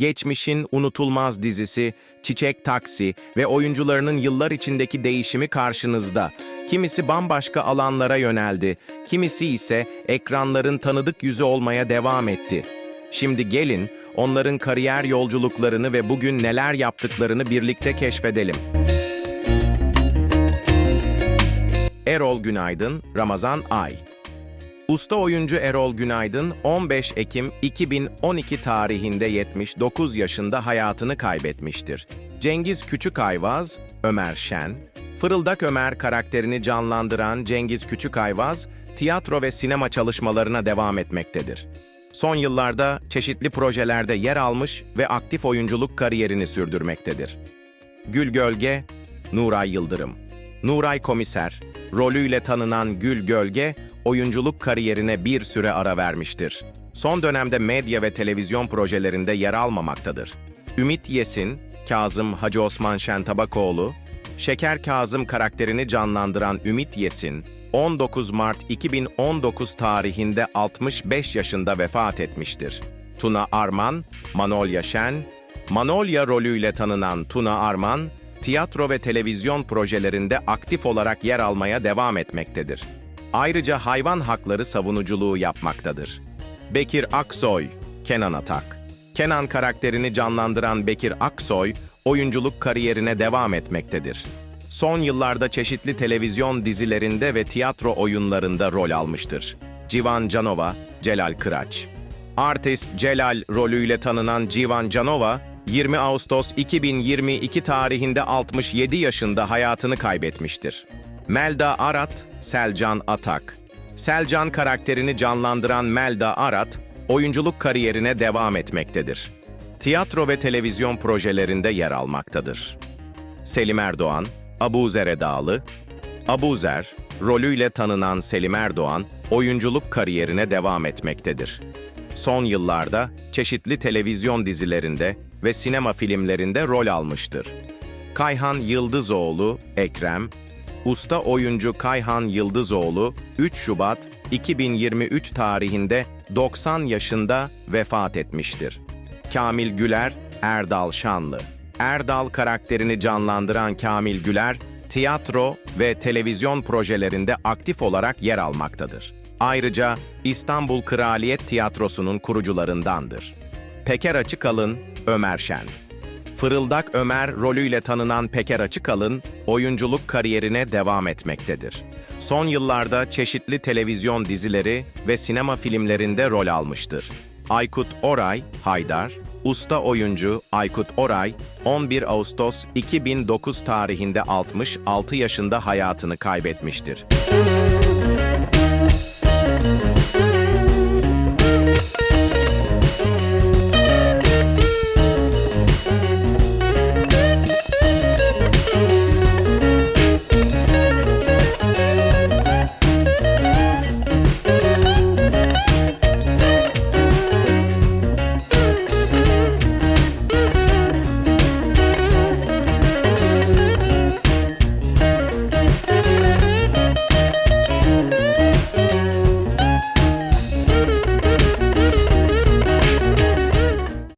geçmişin unutulmaz dizisi, Çiçek Taksi ve oyuncularının yıllar içindeki değişimi karşınızda. Kimisi bambaşka alanlara yöneldi, kimisi ise ekranların tanıdık yüzü olmaya devam etti. Şimdi gelin onların kariyer yolculuklarını ve bugün neler yaptıklarını birlikte keşfedelim. Erol Günaydın, Ramazan Ay Usta oyuncu Erol Günaydın 15 Ekim 2012 tarihinde 79 yaşında hayatını kaybetmiştir. Cengiz Küçükayvaz, Ömer Şen, Fırıldak Ömer karakterini canlandıran Cengiz Küçükayvaz, tiyatro ve sinema çalışmalarına devam etmektedir. Son yıllarda çeşitli projelerde yer almış ve aktif oyunculuk kariyerini sürdürmektedir. Gül Gölge, Nuray Yıldırım. Nuray Komiser, rolüyle tanınan Gül Gölge, oyunculuk kariyerine bir süre ara vermiştir. Son dönemde medya ve televizyon projelerinde yer almamaktadır. Ümit Yesin, Kazım Hacı Osman Şentabakoğlu, Şeker Kazım karakterini canlandıran Ümit Yesin, 19 Mart 2019 tarihinde 65 yaşında vefat etmiştir. Tuna Arman, Manolya Şen, Manolya rolüyle tanınan Tuna Arman, tiyatro ve televizyon projelerinde aktif olarak yer almaya devam etmektedir. Ayrıca hayvan hakları savunuculuğu yapmaktadır. Bekir Aksoy, Kenan Atak. Kenan karakterini canlandıran Bekir Aksoy, oyunculuk kariyerine devam etmektedir. Son yıllarda çeşitli televizyon dizilerinde ve tiyatro oyunlarında rol almıştır. Civan Canova, Celal Kıraç. Artist Celal rolüyle tanınan Civan Canova, 20 Ağustos 2022 tarihinde 67 yaşında hayatını kaybetmiştir. Melda Arat, Selcan Atak. Selcan karakterini canlandıran Melda Arat, oyunculuk kariyerine devam etmektedir. Tiyatro ve televizyon projelerinde yer almaktadır. Selim Erdoğan, Abuzer Edalı, Abuzer, rolüyle tanınan Selim Erdoğan, oyunculuk kariyerine devam etmektedir. Son yıllarda çeşitli televizyon dizilerinde ve sinema filmlerinde rol almıştır. Kayhan Yıldızoğlu, Ekrem, usta oyuncu Kayhan Yıldızoğlu 3 Şubat 2023 tarihinde 90 yaşında vefat etmiştir. Kamil Güler, Erdal Şanlı. Erdal karakterini canlandıran Kamil Güler, tiyatro ve televizyon projelerinde aktif olarak yer almaktadır. Ayrıca İstanbul Kraliyet Tiyatrosu'nun kurucularındandır. Peker Açıkalın, Ömer Şen. Fırıldak Ömer rolüyle tanınan Peker Açıkalın, oyunculuk kariyerine devam etmektedir. Son yıllarda çeşitli televizyon dizileri ve sinema filmlerinde rol almıştır. Aykut Oray, Haydar, usta oyuncu Aykut Oray, 11 Ağustos 2009 tarihinde 66 yaşında hayatını kaybetmiştir.